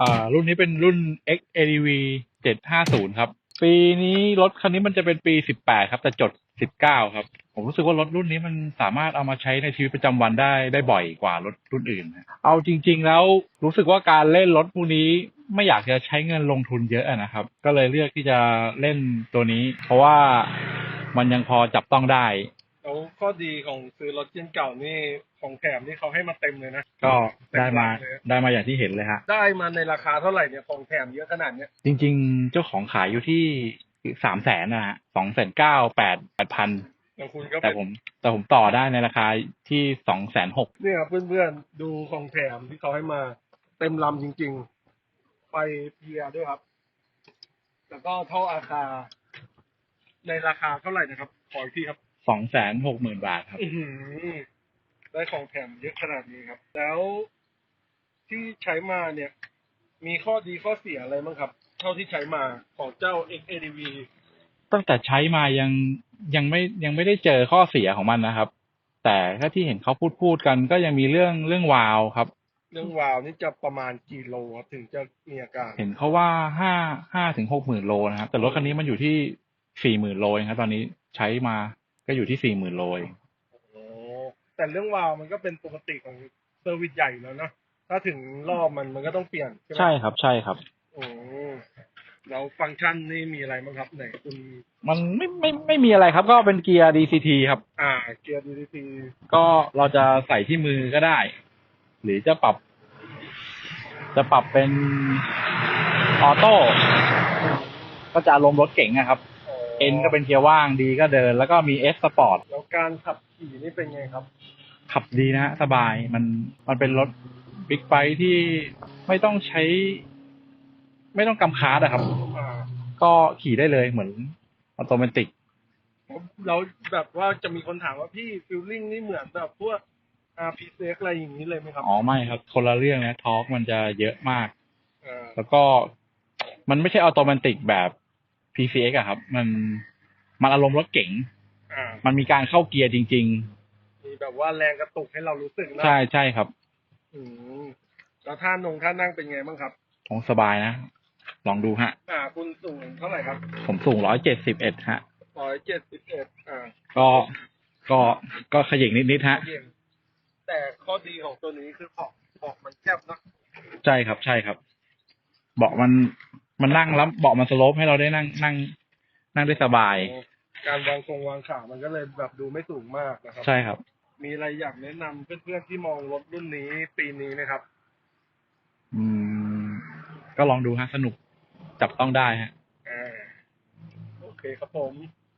อ่ารุ่นนี้เป็นรุ่น XADV 750 ครับ ปีนี้รถคันนี้มันจะเป็นปี 18 ครับ แต่จด 19 ครับ ผมรู้สึกว่ารถรุ่นนี้มันสามารถเอามาใช้ในชีวิตประจำวันได้ได้บ่อยกว่ารถรุ่นอื่นนะเอาจริง ๆ แล้วรู้สึกว่าการเล่นรถพวกนี้ไม่อยากจะใช้เงินลงทุนเยอะอะนะครับ ก็เลยเลือกที่จะเล่นตัวนี้ เพราะว่ามันยังพอจับต้องได้ แล้วข้อดีของซื้อรถเจนเก่านี่ของแถมที่เขาให้มาเต็มเลยนะ ก็ได้มาเต็มร้านเลยได้มาอย่างที่เห็นเลยฮะ ได้มาในราคาเท่าไหร่เนี่ยของแถมเยอะขนาดเนี้ยจริง ๆ เจ้าของขายอยู่ที่สามแสนนะฮะสองแสนเก้าแปดแปดพันอย่างคุณก็แต่เป็นผม แต่ผมต่อได้ในราคาที่สองแสนหกเนี่ยครับเพื่อนๆดูของแถมที่เขาให้มาเต็มลำจริง ๆ ไปเพียร์ด้วยครับ แล้วก็เท่าอาคา ในราคาเท่าไหร่นะครับขออีกทีครับ สองแสนหกหมื่นบาทครับ อื้อหือได้ของแถมเยอะขนาดนี้ครับ แล้วที่ใช้มาเนี่ย มีข้อดีข้อเสียอะไรบ้างครับ เท่าที่ใช้มาของเจ้า XADV ตั้งแต่ใช้มายังยังไม่ยังไม่ได้เจอข้อเสียของมันนะครับ แต่ถ้าที่เห็นเขาพูดพูดกันก็ยังมีเรื่องเรื่องวาล์วครับ เรื่องวาล์วนี่จะประมาณกี่โลครับถึงจะมีอาการ เห็นเขาว่าห้าห้าถึงหกหมื่นโลนะครับ แต่รถคันนี้มันอยู่ที่สี่หมื่นโลเองครับ ตอนนี้ใช้มา ก็อยู่ที่สี่หมื่นโลเองโอ้แต่เรื่องวาล์วมันก็เป็นปกติของเซอร์วิสใหญ่อยู่แล้วนะถ้าถึงรอบมันมันก็ต้องเปลี่ยนใช่ไหมใช่ครับ ใช่ครับ โอ้แล้วฟังก์ชันนี่มีอะไรบ้างครับไหนคุณมันไม่ไม่ไม่มีอะไรครับ ก็เป็นเกียร์ DCT ครับ อ่า เกียร์ DDT ก็เราจะใส่ที่มือก็ได้ หรือจะปรับ จะปรับเป็นออโต้ก็จะอารมณ์รถเก๋งนะครับ เอ็นก็เป็นเกียร์ว่างดีก็เดิน แล้วก็มี S Sport แล้วการขับขี่นี่เป็นไงครับ ขับดีนะฮะสบายมันมันเป็นรถบิ๊กไบค์ที่ไม่ต้องใช้ ไม่ต้องกำคาร์ดอะครับ อ่าก็ขี่ได้เลยเหมือนออโตเมติกเราแบบว่าจะมีคนถามว่าพี่ฟิลลิ่งนี่เหมือนแบบพวก RPC อะไรอย่างนี้เลยไหมครับอ๋อไม่ครับคนละเรื่องนะทอร์กมันจะเยอะมาก อ่าแล้วก็มันไม่ใช่ออโตเมติกแบบ PCX อะครับ มันมันอารมณ์รถเก๋งอ่า มันมีการเข้าเกียร์จริง มีแบบว่าแรงกระตุกให้เรารู้สึกๆ นะใช่ใช่ครับ อืมแล้วท่านงท่านั่งเป็นไงบ้างครับ ของสบายนะ ลองดูฮะ อ่า คุณสูงเท่าไหร่ครับผมสูงร้อยเจ็ดสิบเอ็ดฮะ ร้อยเจ็ดสิบเอ็ดอ่าก็ก็ก็ขยิงนิดๆฮะ เย็นแต่ข้อดีของตัวนี้คือขอบขอบมันแคบเนอะใช่ครับ ใช่ครับ เบาะมัน มันนั่งแล้วเบาะมันสโลปให้เราได้นั่งนั่ง นั่งได้สบาย การวางทรงวางขา มันก็เลยแบบดูไม่สูงมากนะครับ ใช่ครับ มีอะไรอยากแนะนำเพื่อนๆที่มองรถรุ่นนี้ปีนี้ไหมครับ อืม ก็ลองดูฮะสนุกจับต้องได้ฮะ อ่า โอเคครับผม